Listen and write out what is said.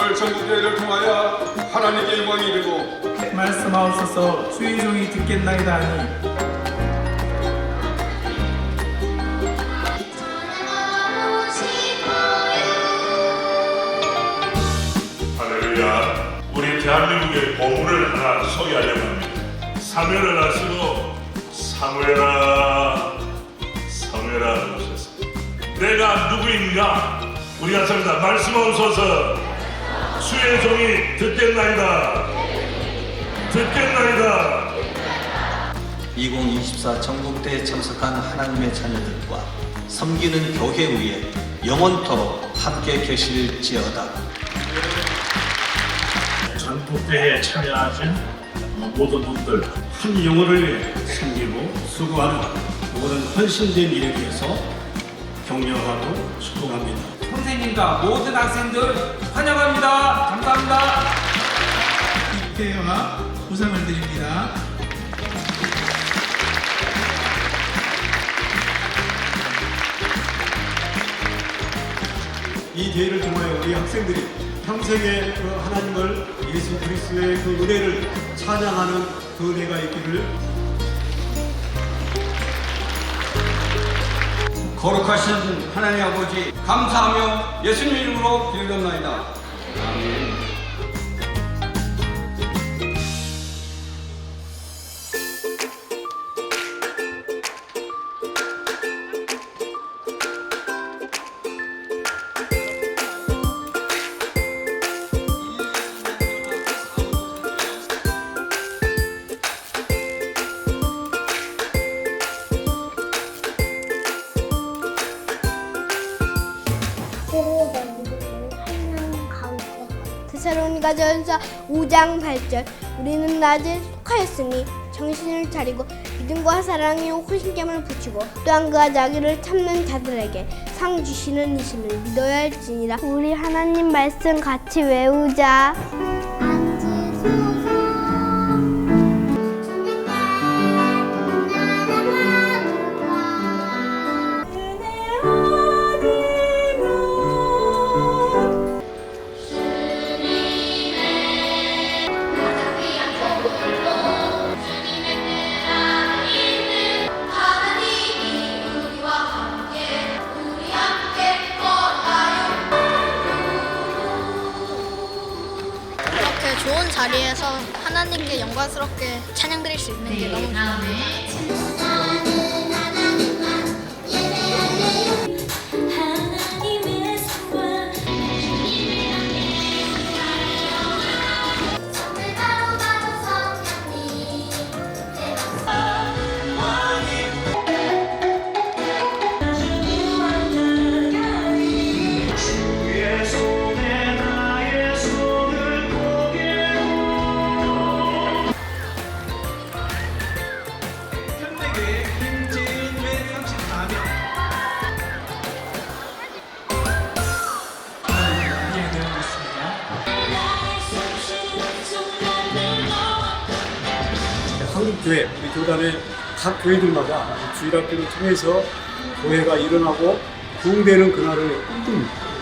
오늘 전국대회를 통하여 하나님께 영광이 되고 말씀하옵소서 주의 종이 듣겠나이다 하니 할렐루야. 우리 대한민국의 보물을 하나 소개하려고 합니다. 사무엘을 아시고 사무엘아 사무엘아. 내가 누구인가? 우리 같습니다. 말씀하옵소서. 주의 종이 듣겠나이다. 듣겠나이다. 2024 전국대에 참석한 하나님의 자녀들과 섬기는 교회 위에 영원토록 함께 계실지어다. 전국대회에 참여하신 모든 분들 한 영혼을 위해 섬기고 수고하는 모든 헌신된 일에 대해서 격려하고 축복합니다. 선생님과 모든 학생들 환영합니다. 감사합니다. 입회와 보상을 드립니다. 이 대회를 통하여 우리 학생들이 평생의 그 하나님을 예수 그리스도의 그 은혜를 찬양하는 그 은혜가 있기를 거룩하신 하나님 아버지 감사하며 예수님 이름으로 기도합나이다. 테살로니가 전서 5장 8절 우리는 낮에 속하였으니 정신을 차리고 믿음과 사랑의 호신경을 붙이고 또한 그가 자기를 참는 자들에게 상 주시는 이심을 믿어야 할지니라. 우리 하나님 말씀 같이 외우자 자리에서 하나님께 영광스럽게 찬양 드릴 수 있는 게 너무 좋아요. 한국교회 우리 교단의 각 교회들마다 주일학교를 통해서 교회가 일어나고 부흥되는 그날을 꿈꿉니다.